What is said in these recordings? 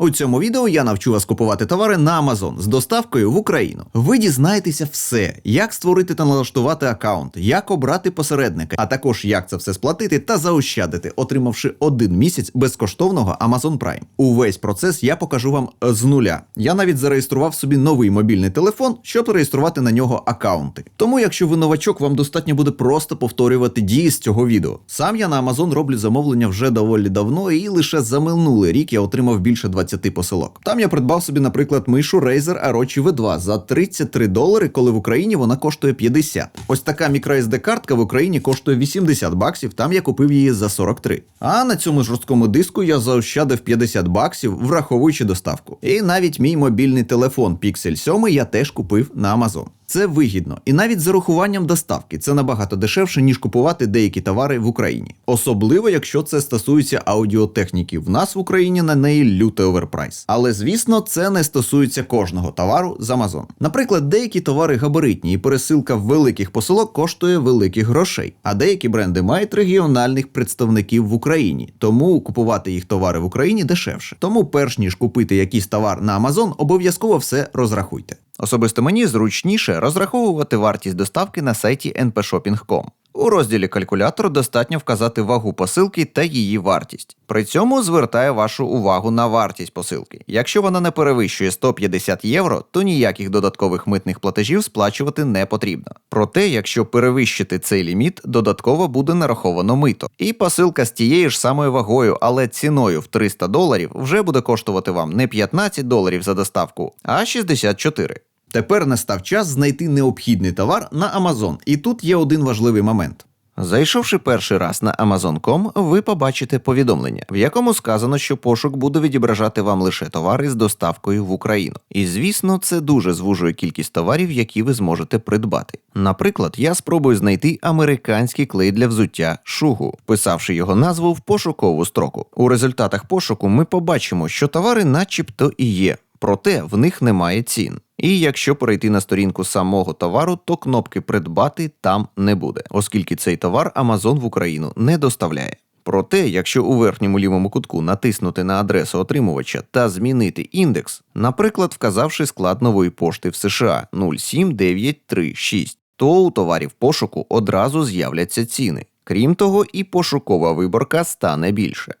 У цьому відео я навчу вас купувати товари на Amazon з доставкою в Україну. Ви дізнаєтеся все, як створити та налаштувати аккаунт, як обрати посередника, а також як це все сплатити та заощадити, отримавши один місяць безкоштовного Amazon Prime. Увесь процес я покажу вам з нуля. Я навіть зареєстрував собі новий мобільний телефон, щоб реєструвати на нього аккаунти. Тому, якщо ви новачок, вам достатньо буде просто повторювати дії з цього відео. Сам я на Amazon роблю замовлення вже доволі давно, і лише за минулий рік я отримав більше 20 посилок. Там я придбав собі, наприклад, мишу Razer Arochi V2 за 33 долари, коли в Україні вона коштує 50. Ось така microSD картка в Україні коштує 80 баксів, там я купив її за 43. А на цьому жорсткому диску я заощадив 50 баксів, враховуючи доставку. І навіть мій мобільний телефон Pixel 7 я теж купив на Amazon. Це вигідно, і навіть з урахуванням доставки це набагато дешевше, ніж купувати деякі товари в Україні. Особливо, якщо це стосується аудіотехніки. В нас в Україні на неї лютий оверпрайс. Але звісно, це не стосується кожного товару з Amazon. Наприклад, деякі товари габаритні, і пересилка великих посилок коштує великих грошей. А деякі бренди мають регіональних представників в Україні, тому купувати їх товари в Україні дешевше. Тому, перш ніж купити якийсь товар на Amazon, обов'язково все розрахуйте. Особисто мені зручніше розраховувати вартість доставки на сайті npshopping.com. У розділі калькулятор достатньо вказати вагу посилки та її вартість. При цьому звертаю вашу увагу на вартість посилки. Якщо вона не перевищує 150 євро, то ніяких додаткових митних платежів сплачувати не потрібно. Проте, якщо перевищити цей ліміт, додатково буде нараховано мито. І посилка з тією ж самою вагою, але ціною в 300 доларів вже буде коштувати вам не 15 доларів за доставку, а 64. Тепер настав час знайти необхідний товар на Amazon, і тут є один важливий момент. Зайшовши перший раз на Amazon.com, ви побачите повідомлення, в якому сказано, що пошук буде відображати вам лише товари з доставкою в Україну. І звісно, це дуже звужує кількість товарів, які ви зможете придбати. Наприклад, я спробую знайти американський клей для взуття шугу, вписавши його назву в пошукову строку. У результатах пошуку ми побачимо, що товари, начебто, і є. Проте в них немає цін. І якщо перейти на сторінку самого товару, то кнопки придбати там не буде, оскільки цей товар Amazon в Україну не доставляє. Проте, якщо у верхньому лівому кутку натиснути на адресу отримувача та змінити індекс, наприклад, вказавши склад нової пошти в США 07936, то у товарів пошуку одразу з'являться ціни. Крім того, і пошукова виборка стане більше.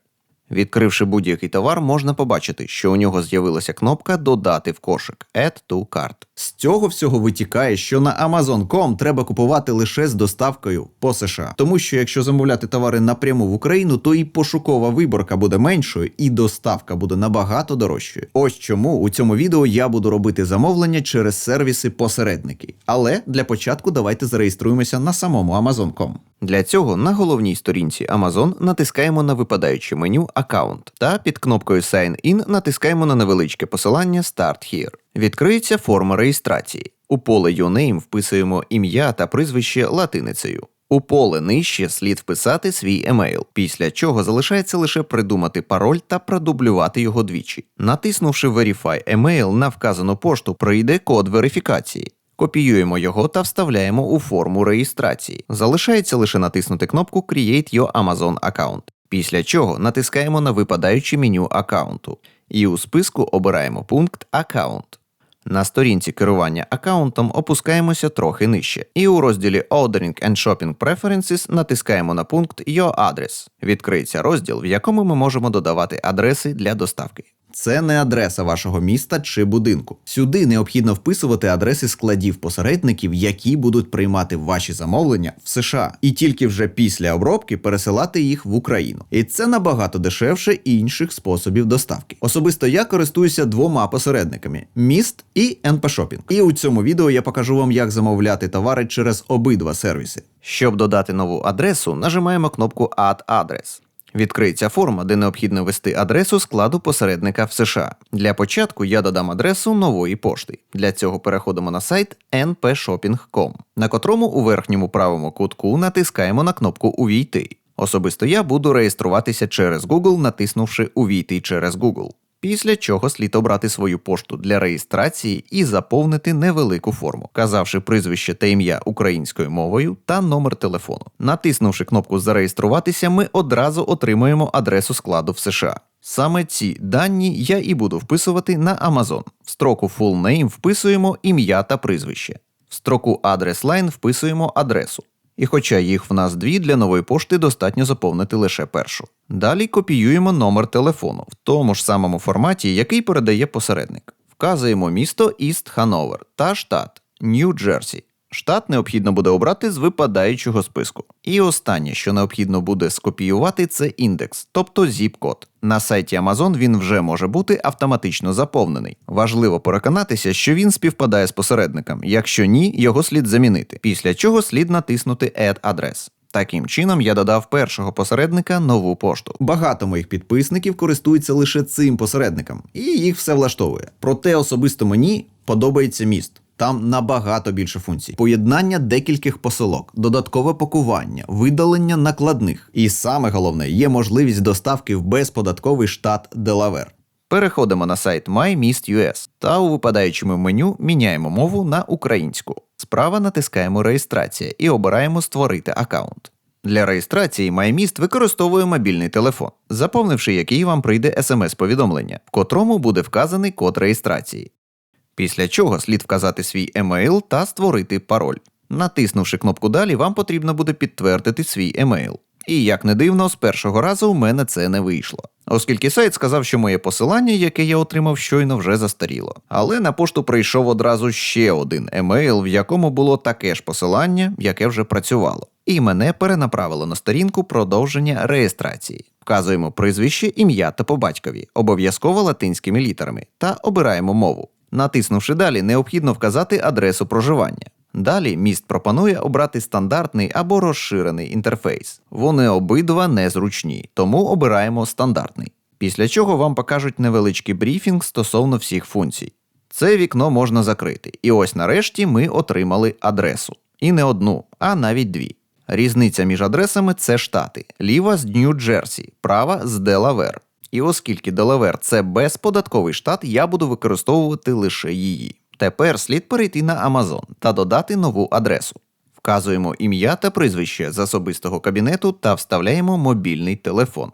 Відкривши будь-який товар, можна побачити, що у нього з'явилася кнопка Додати в кошик Add to cart. З цього всього витікає, що на Amazon.com треба купувати лише з доставкою по США. Тому що якщо замовляти товари напряму в Україну, то і пошукова виборка буде меншою, і доставка буде набагато дорожчою. Ось чому у цьому відео я буду робити замовлення через сервіси посередники. Але для початку давайте зареєструємося на самому Amazon.com. Для цього на головній сторінці Amazon натискаємо на випадаюче меню Аккаунт та під кнопкою Sign In натискаємо на невеличке посилання Start Here. Відкриється форма реєстрації. У поле Your Name вписуємо ім'я та прізвище латиницею. У поле нижче слід вписати свій емейл, після чого залишається лише придумати пароль та продублювати його двічі. Натиснувши Verify Email на вказану пошту, прийде код верифікації. Копіюємо його та вставляємо у форму реєстрації. Залишається лише натиснути кнопку Create Your Amazon Account, після чого натискаємо на випадаюче меню аккаунту і у списку обираємо пункт Аккаунт. На сторінці керування аккаунтом опускаємося трохи нижче, і у розділі Ordering and Shopping Preferences натискаємо на пункт Your Address. Відкриється розділ, в якому ми можемо додавати адреси для доставки. Це не адреса вашого міста чи будинку. Сюди необхідно вписувати адреси складів посередників, які будуть приймати ваші замовлення в США, і тільки вже після обробки пересилати їх в Україну. І це набагато дешевше інших способів доставки. Особисто я користуюся двома посередниками: міст і Shopping. І у цьому відео я покажу вам, як замовляти товари через обидва сервіси. Щоб додати нову адресу, нажимаємо кнопку Add Address. Відкриється форма, де необхідно ввести адресу складу посередника в США. Для початку я додам адресу нової пошти. Для цього переходимо на сайт npshopping.com, на котрому у верхньому правому кутку натискаємо на кнопку Увійти. Особисто я буду реєструватися через Google, натиснувши Увійти через Google. Після чого слід обрати свою пошту для реєстрації і заповнити невелику форму, казавши прізвище та ім'я українською мовою та номер телефону. Натиснувши кнопку Зареєструватися, ми одразу отримуємо адресу складу в США. Саме ці дані я і буду вписувати на Amazon. В строку Full Name вписуємо ім'я та прізвище. В строку Address Line вписуємо адресу. І хоча їх в нас дві, для нової пошти достатньо заповнити лише першу. Далі копіюємо номер телефону в тому ж самому форматі, який передає посередник. Вказуємо місто Іст Хановер та штат Нью-Джерсі. Штат необхідно буде обрати з випадаючого списку. І останнє, що необхідно буде скопіювати, це індекс, тобто зіп-код. На сайті Amazon він вже може бути автоматично заповнений. Важливо переконатися, що він співпадає з посередником. Якщо ні, його слід замінити. Після чого слід натиснути Add Address. Таким чином я додав першого посередника нову пошту. Багато моїх підписників користуються лише цим посередником, і їх все влаштовує. Проте особисто мені подобається міст. Там набагато більше функцій: поєднання декількох посилок, додаткове пакування, видалення накладних. І саме головне, є можливість доставки в безподатковий штат Делавер. Переходимо на сайт MyMist.us та у випадаючому меню міняємо мову на українську. Справа натискаємо Реєстрація і обираємо Створити аккаунт. Для реєстрації MyMist використовує мобільний телефон, заповнивши який вам прийде смс-повідомлення, в котрому буде вказаний код реєстрації. Після чого слід вказати свій емейл та створити пароль. Натиснувши кнопку Далі, вам потрібно буде підтвердити свій емейл. І як не дивно, з першого разу у мене це не вийшло, оскільки сайт сказав, що моє посилання, яке я отримав, щойно вже застаріло. Але на пошту прийшов одразу ще один емейл, в якому було таке ж посилання, яке вже працювало. І мене перенаправило на сторінку продовження реєстрації. Вказуємо прізвище, ім'я та по батькові, обов'язково латинськими літерами, та обираємо мову. Натиснувши далі, необхідно вказати адресу проживання. Далі міст пропонує обрати стандартний або розширений інтерфейс. Вони обидва незручні, тому обираємо стандартний. Після чого вам покажуть невеличкий брифінг стосовно всіх функцій. Це вікно можна закрити. І ось нарешті ми отримали адресу. І не одну, а навіть дві. Різниця між адресами це штати: ліва з Нью-Джерсі, права з Делавер. І оскільки Делавер це безподатковий штат, я буду використовувати лише її. Тепер слід перейти на Amazon та додати нову адресу. Вказуємо ім'я та прізвище з особистого кабінету та вставляємо мобільний телефон.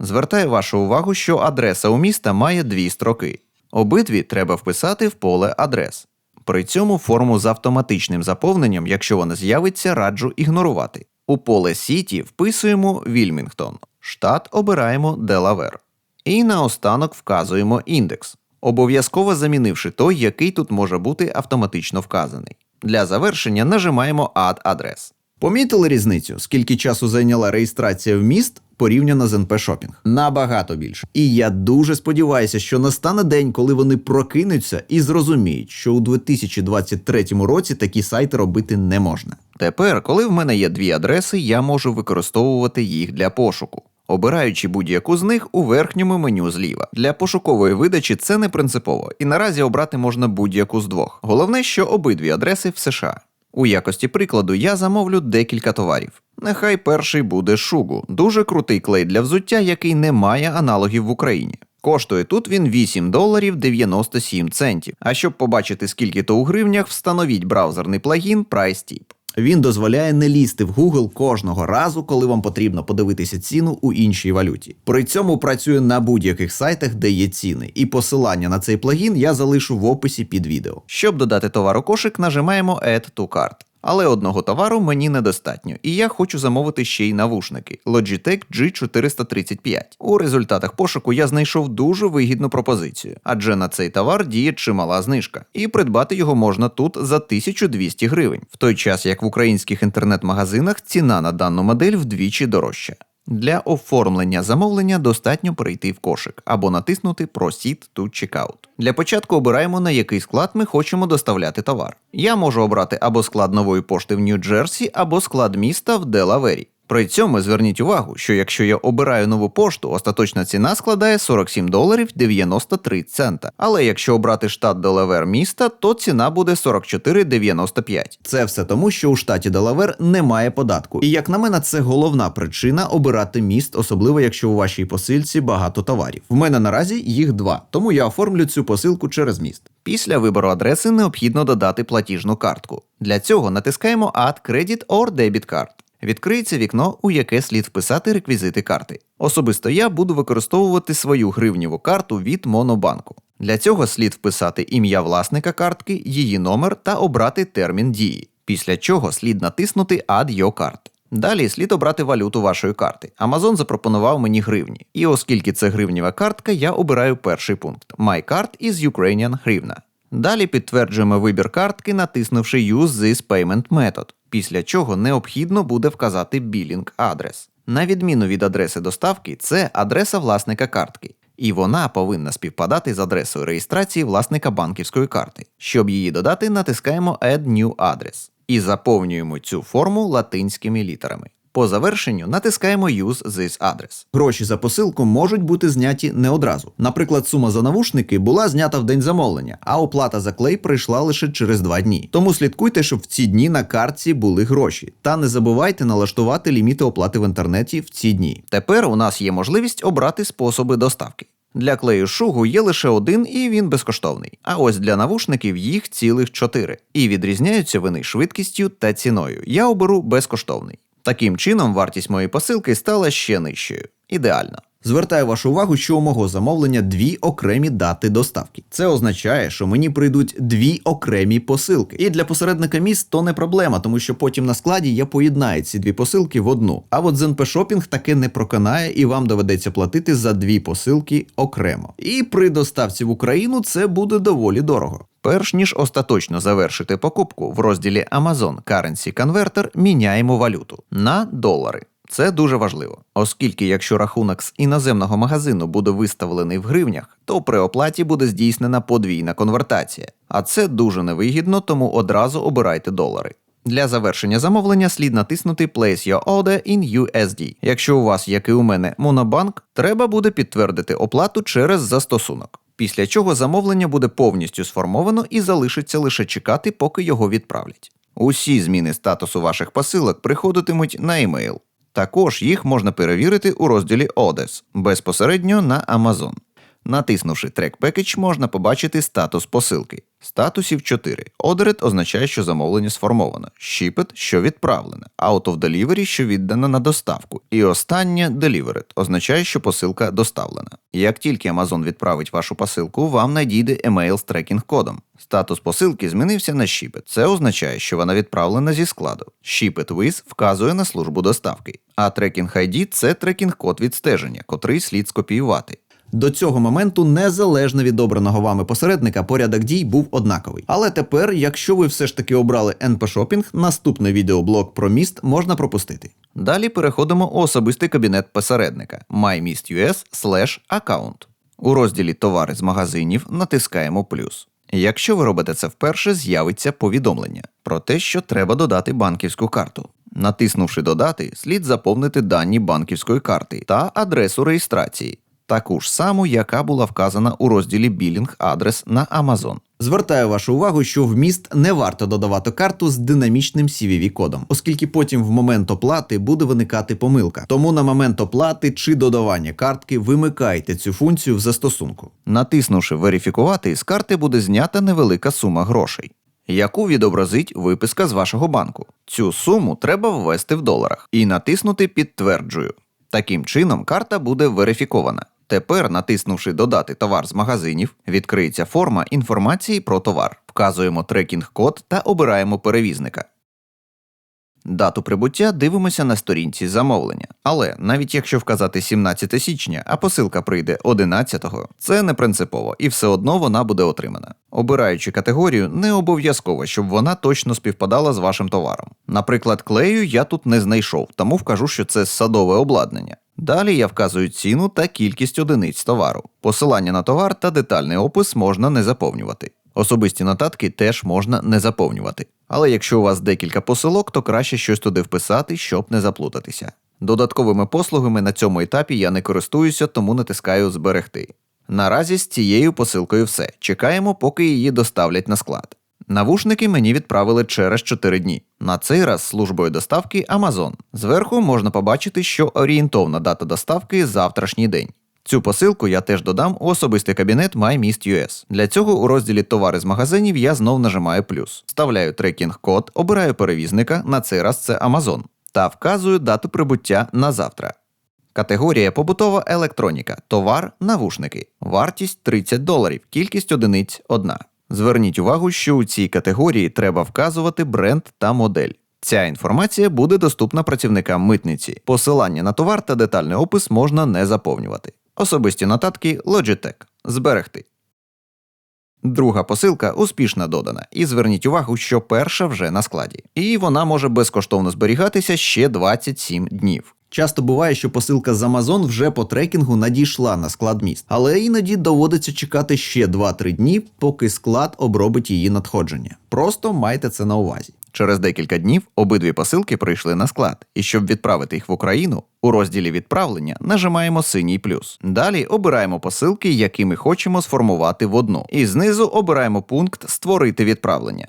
Звертаю вашу увагу, що адреса у міста має дві строки. Обидві треба вписати в поле адрес. При цьому форму з автоматичним заповненням, якщо вона з'явиться, раджу ігнорувати. У поле Сіті вписуємо Вільмінгтон, штат обираємо Делавер. І наостанок вказуємо індекс, обов'язково замінивши той, який тут може бути автоматично вказаний. Для завершення нажимаємо Add Address. Помітили різницю, скільки часу зайняла реєстрація в міст порівняно з НП Шопінг? Набагато більше. І я дуже сподіваюся, що настане день, коли вони прокинуться і зрозуміють, що у 2023 році такі сайти робити не можна. Тепер, коли в мене є дві адреси, я можу використовувати їх для пошуку обираючи будь-яку з них у верхньому меню зліва. Для пошукової видачі це не принципово, і наразі обрати можна будь-яку з двох. Головне, що обидві адреси в США. У якості прикладу я замовлю декілька товарів. Нехай перший буде шугу, дуже крутий клей для взуття, який не має аналогів в Україні. Коштує тут він 8 доларів 97 центів. А щоб побачити скільки то у гривнях, встановіть браузерний плагін PriceTip. Він дозволяє не лізти в Google кожного разу, коли вам потрібно подивитися ціну у іншій валюті. При цьому працює на будь-яких сайтах, де є ціни, і посилання на цей плагін я залишу в описі під відео. Щоб додати товар у кошик, нажимаємо Add to Cart. Але одного товару мені недостатньо, і я хочу замовити ще й навушники Logitech G435. У результатах пошуку я знайшов дуже вигідну пропозицію, адже на цей товар діє чимала знижка, і придбати його можна тут за 1200 гривень, в той час як в українських інтернет-магазинах ціна на дану модель вдвічі дорожча. Для оформлення замовлення достатньо перейти в кошик або натиснути Proceed to Checkout. Для початку обираємо, на який склад ми хочемо доставляти товар. Я можу обрати або склад нової пошти в Нью-Джерсі, або склад міста в Делавері. При цьому зверніть увагу, що якщо я обираю нову пошту, остаточна ціна складає 47 доларів 93 цента. Але якщо обрати штат Делавер міста, то ціна буде 44,95. Це все тому, що у штаті Делавер немає податку. І як на мене, це головна причина обирати міст, особливо якщо у вашій посилці багато товарів. В мене наразі їх два, тому я оформлю цю посилку через міст. Після вибору адреси необхідно додати платіжну картку. Для цього натискаємо Add Credit or Debit Card. Відкриється вікно, у яке слід вписати реквізити карти. Особисто я буду використовувати свою гривніву карту від Монобанку. Для цього слід вписати ім'я власника картки, її номер та обрати термін дії. Після чого слід натиснути Add Your Card. Далі слід обрати валюту вашої карти. Amazon запропонував мені гривні. І оскільки це гривнєва картка, я обираю перший пункт My card is Ukrainian гривна. Далі підтверджуємо вибір картки, натиснувши Use this payment method, після чого необхідно буде вказати білінг адрес. На відміну від адреси доставки, це адреса власника картки, і вона повинна співпадати з адресою реєстрації власника банківської карти. Щоб її додати, натискаємо Add New Address і заповнюємо цю форму латинськими літерами. По завершенню натискаємо Use this address. Гроші за посилку можуть бути зняті не одразу. Наприклад, сума за навушники була знята в день замовлення, а оплата за клей прийшла лише через два дні. Тому слідкуйте, щоб в ці дні на картці були гроші. Та не забувайте налаштувати ліміти оплати в інтернеті в ці дні. Тепер у нас є можливість обрати способи доставки. Для клею шугу є лише один і він безкоштовний. А ось для навушників їх цілих чотири. І відрізняються вони швидкістю та ціною. Я оберу безкоштовний. Таким чином, вартість моєї посилки стала ще нижчою. Ідеально. Звертаю вашу увагу, що у мого замовлення дві окремі дати доставки. Це означає, що мені прийдуть дві окремі посилки. І для посередника міст то не проблема, тому що потім на складі я поєднаю ці дві посилки в одну. А от ZNP Shopping таке не проканає, і вам доведеться платити за дві посилки окремо. І при доставці в Україну це буде доволі дорого. Перш ніж остаточно завершити покупку, в розділі Amazon Currency Converter міняємо валюту на долари. Це дуже важливо, оскільки якщо рахунок з іноземного магазину буде виставлений в гривнях, то при оплаті буде здійснена подвійна конвертація. А це дуже невигідно, тому одразу обирайте долари. Для завершення замовлення слід натиснути Place your order in USD. Якщо у вас, як і у мене, монобанк, треба буде підтвердити оплату через застосунок. Після чого замовлення буде повністю сформовано і залишиться лише чекати, поки його відправлять. Усі зміни статусу ваших посилок приходитимуть на емейл. Також їх можна перевірити у розділі Одес безпосередньо на Amazon. Натиснувши Track Package, можна побачити статус посилки. Статусів 4. Ordered означає, що замовлення сформовано. Shipped, що відправлене. Out of Delivery, що віддана на доставку. І останнє Delivered означає, що посилка доставлена. Як тільки Amazon відправить вашу посилку, вам надійде емейл з трекінг-кодом. Статус посилки змінився на Shipped. Це означає, що вона відправлена зі складу. Shipped with вказує на службу доставки. А трекінг ID – це трекінг-код відстеження, котрий слід скопіювати. До цього моменту, незалежно від обраного вами посередника, порядок дій був однаковий. Але тепер, якщо ви все ж таки обрали NP Shopping, наступний відеоблог про міст можна пропустити. Далі переходимо у особистий кабінет посередника MyMistUS account. У розділі Товари з магазинів натискаємо плюс. Якщо ви робите це вперше, з'явиться повідомлення про те, що треба додати банківську карту. Натиснувши Додати, слід заповнити дані банківської карти та адресу реєстрації таку ж саму, яка була вказана у розділі Білінг адрес на Amazon. Звертаю вашу увагу, що в міст не варто додавати карту з динамічним cvv кодом, оскільки потім в момент оплати буде виникати помилка. Тому на момент оплати чи додавання картки вимикайте цю функцію в застосунку. Натиснувши верифікувати, з карти буде знята невелика сума грошей. Яку відобразить виписка з вашого банку. Цю суму треба ввести в доларах і натиснути Підтверджую. Таким чином, карта буде верифікована. Тепер, натиснувши Додати товар з магазинів, відкриється форма інформації про товар. Вказуємо трекінг-код та обираємо перевізника. Дату прибуття дивимося на сторінці замовлення. Але навіть якщо вказати 17 січня, а посилка прийде 11-го, це не принципово і все одно вона буде отримана. Обираючи категорію, не обов'язково, щоб вона точно співпадала з вашим товаром. Наприклад, клею я тут не знайшов, тому вкажу, що це садове обладнання. Далі я вказую ціну та кількість одиниць товару. Посилання на товар та детальний опис можна не заповнювати. Особисті нотатки теж можна не заповнювати. Але якщо у вас декілька посилок, то краще щось туди вписати, щоб не заплутатися. Додатковими послугами на цьому етапі я не користуюся, тому натискаю Зберегти. Наразі з цією посилкою все. Чекаємо, поки її доставлять на склад. Навушники мені відправили через 4 дні. На цей раз службою доставки Amazon. Зверху можна побачити, що орієнтовна дата доставки завтрашній день. Цю посилку я теж додам у особистий кабінет MyMistUS. Для цього у розділі Товари з магазинів я знов нажимаю плюс. Вставляю трекінг-код, обираю перевізника, на цей раз це Amazon. та вказую дату прибуття на завтра. Категорія побутова електроніка, товар, навушники. Вартість 30 доларів, кількість одиниць одна. Зверніть увагу, що у цій категорії треба вказувати бренд та модель. Ця інформація буде доступна працівникам митниці. Посилання на товар та детальний опис можна не заповнювати. Особисті нотатки Logitech. Зберегти. Друга посилка успішно додана, і зверніть увагу, що перша вже на складі, і вона може безкоштовно зберігатися ще 27 днів. Часто буває, що посилка з Amazon вже по трекінгу надійшла на склад міст, але іноді доводиться чекати ще 2-3 дні, поки склад обробить її надходження. Просто майте це на увазі. Через декілька днів обидві посилки прийшли на склад, і щоб відправити їх в Україну, у розділі відправлення нажимаємо синій плюс. Далі обираємо посилки, які ми хочемо сформувати в одну, і знизу обираємо пункт Створити відправлення.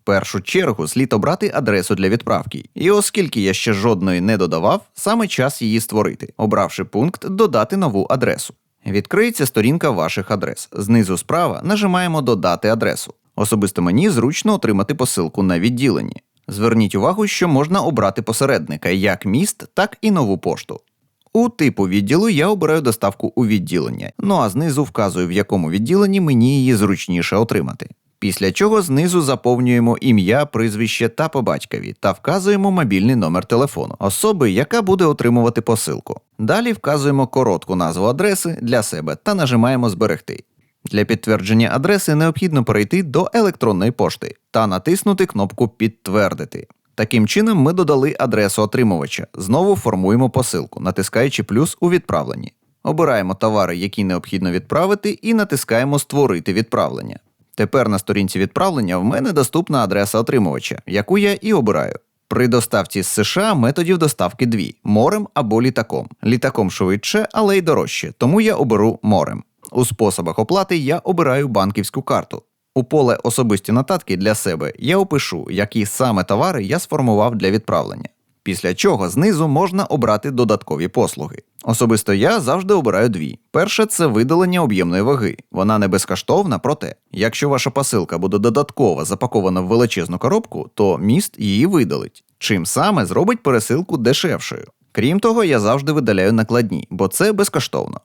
В першу чергу слід обрати адресу для відправки. І оскільки я ще жодної не додавав, саме час її створити, обравши пункт Додати нову адресу. Відкриється сторінка ваших адрес. Знизу справа нажимаємо Додати адресу. Особисто мені зручно отримати посилку на відділенні. Зверніть увагу, що можна обрати посередника як міст, так і нову пошту. У типу відділу я обираю доставку у відділення, ну а знизу вказую, в якому відділенні мені її зручніше отримати. Після чого знизу заповнюємо ім'я, прізвище та по батькові та вказуємо мобільний номер телефону особи, яка буде отримувати посилку. Далі вказуємо коротку назву адреси для себе та нажимаємо Зберегти. Для підтвердження адреси необхідно перейти до електронної пошти та натиснути кнопку Підтвердити. Таким чином, ми додали адресу отримувача. Знову формуємо посилку, натискаючи плюс у відправленні. Обираємо товари, які необхідно відправити, і натискаємо Створити відправлення. Тепер на сторінці відправлення в мене доступна адреса отримувача, яку я і обираю. При доставці з США методів доставки дві морем або літаком. Літаком швидше, але й дорожче, тому я оберу морем. У способах оплати я обираю банківську карту. У поле особисті нотатки для себе я опишу, які саме товари я сформував для відправлення. Після чого знизу можна обрати додаткові послуги. Особисто я завжди обираю дві. Перше це видалення об'ємної ваги. Вона не безкоштовна, проте, якщо ваша посилка буде додатково запакована в величезну коробку, то міст її видалить, чим саме зробить пересилку дешевшою. Крім того, я завжди видаляю накладні, бо це безкоштовно.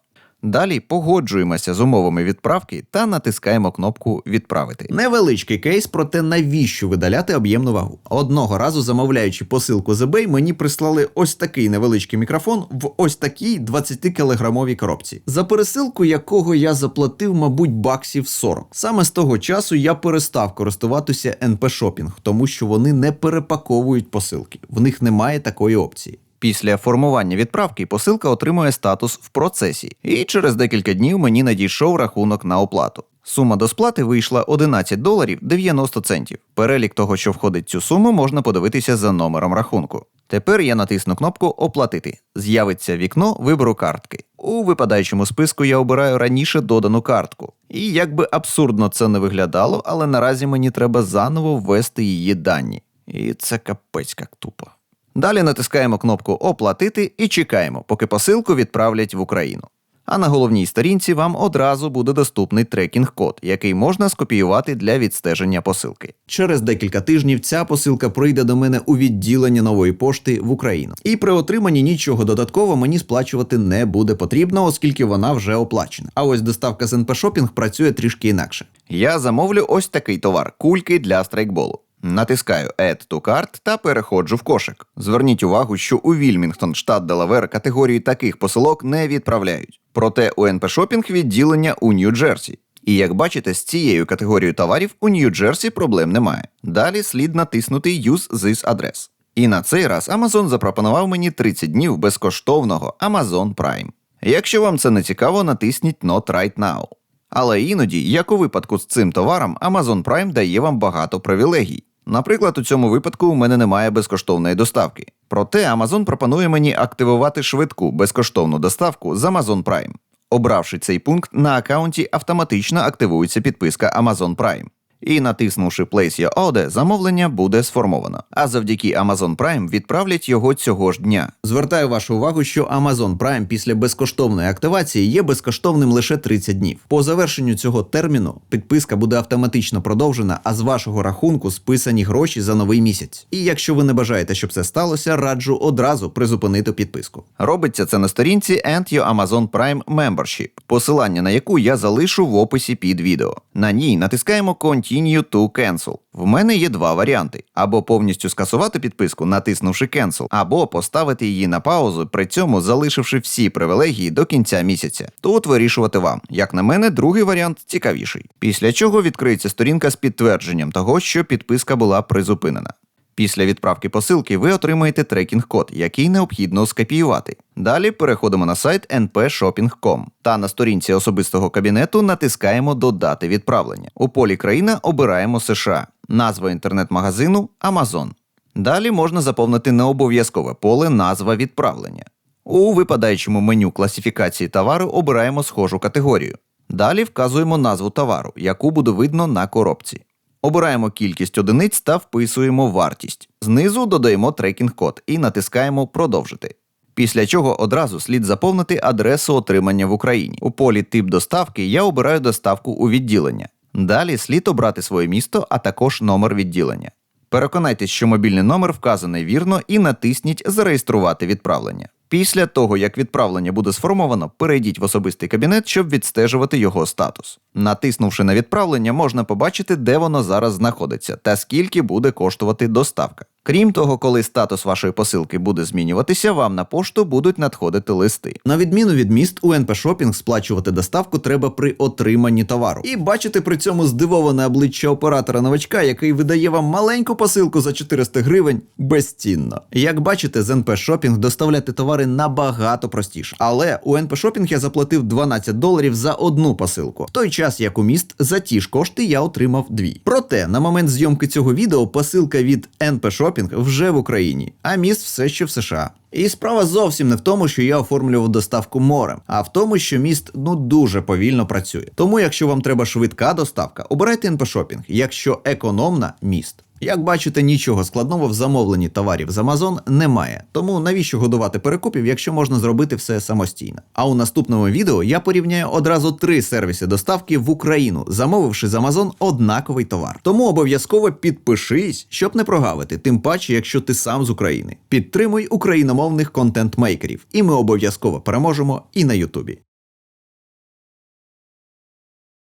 Далі погоджуємося з умовами відправки та натискаємо кнопку Відправити. Невеличкий кейс, проте навіщо видаляти об'ємну вагу. Одного разу, замовляючи посилку з eBay, мені прислали ось такий невеличкий мікрофон в ось такій 20-кілограмовій коробці, за пересилку якого я заплатив, мабуть, баксів 40. Саме з того часу я перестав користуватися NP Shopping, тому що вони не перепаковують посилки, в них немає такої опції. Після формування відправки посилка отримує статус в процесі, і через декілька днів мені надійшов рахунок на оплату. Сума до сплати вийшла 11 доларів 90 центів. Перелік того, що входить в цю суму, можна подивитися за номером рахунку. Тепер я натисну кнопку Оплатити. З'явиться вікно вибору картки. У випадаючому списку я обираю раніше додану картку. І як би абсурдно це не виглядало, але наразі мені треба заново ввести її дані. І це капець як тупо. Далі натискаємо кнопку Оплатити і чекаємо, поки посилку відправлять в Україну. А на головній сторінці вам одразу буде доступний трекінг-код, який можна скопіювати для відстеження посилки. Через декілька тижнів ця посилка прийде до мене у відділення нової пошти в Україну. І при отриманні нічого додатково мені сплачувати не буде потрібно, оскільки вона вже оплачена. А ось доставка з НП Shopping працює трішки інакше. Я замовлю ось такий товар кульки для страйкболу. Натискаю Add to Cart та переходжу в кошик. Зверніть увагу, що у Вільмінгтон, штат Делавер, категорії таких посилок не відправляють. Проте у НП Shopping відділення у Нью-Джерсі. І як бачите, з цією категорією товарів у Нью-Джерсі проблем немає. Далі слід натиснути Use this address. І на цей раз Amazon запропонував мені 30 днів безкоштовного Amazon Prime. Якщо вам це не цікаво, натисніть Not Right Now. Але іноді, як у випадку з цим товаром, Amazon Prime дає вам багато привілегій. Наприклад, у цьому випадку у мене немає безкоштовної доставки. Проте Amazon пропонує мені активувати швидку безкоштовну доставку з Amazon Prime. Обравши цей пункт, на аккаунті автоматично активується підписка Amazon Prime. І натиснувши Place Your Order, замовлення буде сформовано. А завдяки Amazon Prime відправлять його цього ж дня. Звертаю вашу увагу, що Amazon Prime після безкоштовної активації є безкоштовним лише 30 днів. По завершенню цього терміну підписка буде автоматично продовжена, а з вашого рахунку списані гроші за новий місяць. І якщо ви не бажаєте, щоб це сталося, раджу одразу призупинити підписку. Робиться це на сторінці End Your Amazon Prime Membership, посилання на яку я залишу в описі під відео. На ній натискаємо Continue to Cancel. В мене є два варіанти: або повністю скасувати підписку, натиснувши Cancel, або поставити її на паузу, при цьому залишивши всі привілегії до кінця місяця. Тут вирішувати вам. Як на мене, другий варіант цікавіший. Після чого відкриється сторінка з підтвердженням того, що підписка була призупинена. Після відправки посилки ви отримаєте трекінг-код, який необхідно скопіювати. Далі переходимо на сайт npshopping.com та на сторінці особистого кабінету натискаємо Додати відправлення. У полі країна обираємо США, назва інтернет-магазину Amazon. Далі можна заповнити необов'язкове поле назва відправлення. У випадаючому меню класифікації товару обираємо схожу категорію. Далі вказуємо назву товару, яку буде видно на коробці. Обираємо кількість одиниць та вписуємо вартість. Знизу додаємо трекінг-код і натискаємо Продовжити. Після чого одразу слід заповнити адресу отримання в Україні. У полі Тип доставки я обираю доставку у відділення. Далі слід обрати своє місто, а також номер відділення. Переконайтесь, що мобільний номер вказаний вірно і натисніть Зареєструвати відправлення. Після того, як відправлення буде сформовано, перейдіть в особистий кабінет, щоб відстежувати його статус. Натиснувши на відправлення, можна побачити, де воно зараз знаходиться та скільки буде коштувати доставка. Крім того, коли статус вашої посилки буде змінюватися, вам на пошту будуть надходити листи. На відміну від міст, у НП Шопінг сплачувати доставку треба при отриманні товару. І бачити при цьому здивоване обличчя оператора новачка, який видає вам маленьку посилку за 400 гривень, безцінно. Як бачите, з НП Шопінг доставляти товари набагато простіше. Але у НП Шопінг я заплатив 12 доларів за одну посилку. В той час, як у міст, за ті ж кошти я отримав дві. Проте на момент зйомки цього відео посилка від НП Шопінг вже в Україні, а міст все ще в США. І справа зовсім не в тому, що я оформлював доставку морем, а в тому, що міст ну дуже повільно працює. Тому, якщо вам треба швидка доставка, обирайте НП Шопінг. Якщо економна міст. Як бачите, нічого складного в замовленні товарів з Amazon немає. Тому навіщо годувати перекупів, якщо можна зробити все самостійно? А у наступному відео я порівняю одразу три сервіси доставки в Україну, замовивши з Amazon однаковий товар. Тому обов'язково підпишись, щоб не прогавити, тим паче, якщо ти сам з України. Підтримуй україномовних контент-мейкерів, і ми обов'язково переможемо і на Ютубі.